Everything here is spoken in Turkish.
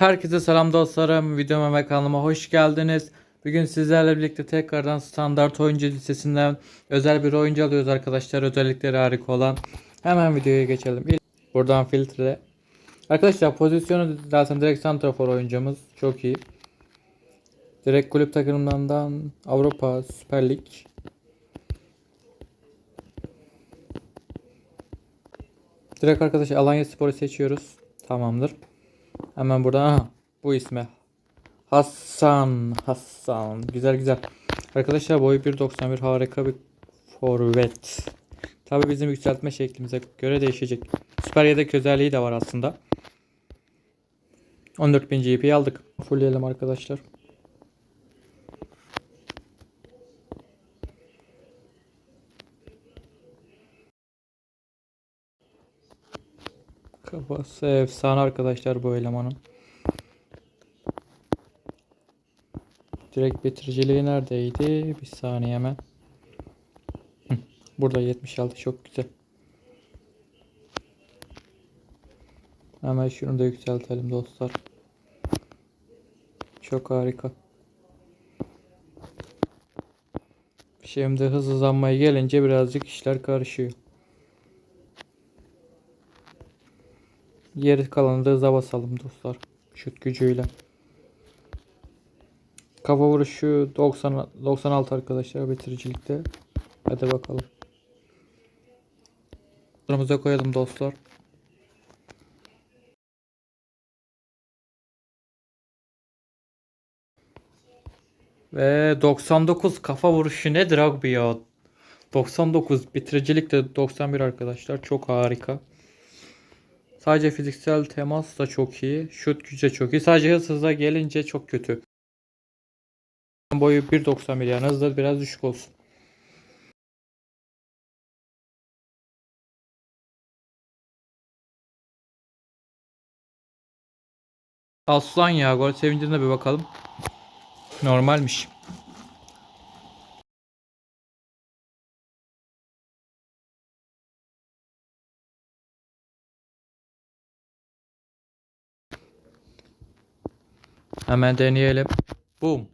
Herkese selam dostlarım. Videoma ve kanalıma hoş geldiniz. Bugün sizlerle birlikte tekrardan standart oyuncu listesinden özel bir oyuncu alıyoruz arkadaşlar. Özellikleri harika olan. Hemen videoya geçelim. İlk buradan filtre. Arkadaşlar pozisyonu zaten direkt santrafor oyuncumuz. Çok iyi. Direkt kulüp takımlarından Avrupa Süper Lig. Direkt arkadaşlar Alanya Spor'u seçiyoruz. Tamamdır. Hemen buradan aha, bu isme. Hasan. Hasan. Güzel güzel. Arkadaşlar boyu 1.91 harika bir forvet. Tabi bizim yükseltme şeklimize göre değişecek. Süper yedek özelliği de var aslında. 14.000 GP aldık. Fullleyelim arkadaşlar. Kafası efsane arkadaşlar bu elemanın. Direkt bitiriciliği neredeydi? Bir saniye hemen. Burada 76 çok güzel. Hemen şunu da yükseltelim dostlar. Çok harika. Şimdi hız hızlanmaya gelince birazcık işler karışıyor. Geri kalanı da hıza basalım dostlar. Şut gücüyle. Kafa vuruşu 90 96 arkadaşlar bitiricilikte. Hadi bakalım. Sıramıza koyalım dostlar. Ve 99 kafa vuruşu nedir abi ya? 99 bitiricilik de 91 arkadaşlar. Çok harika. Sadece fiziksel temas da çok iyi. Şut gücü de çok iyi. Sadece hız hıza gelince çok kötü. Boyu 1.91 yani hızı da biraz düşük olsun. Aslan ya gol sevincine bir bakalım. Normalmiş. Hemen deneyelim. Boom.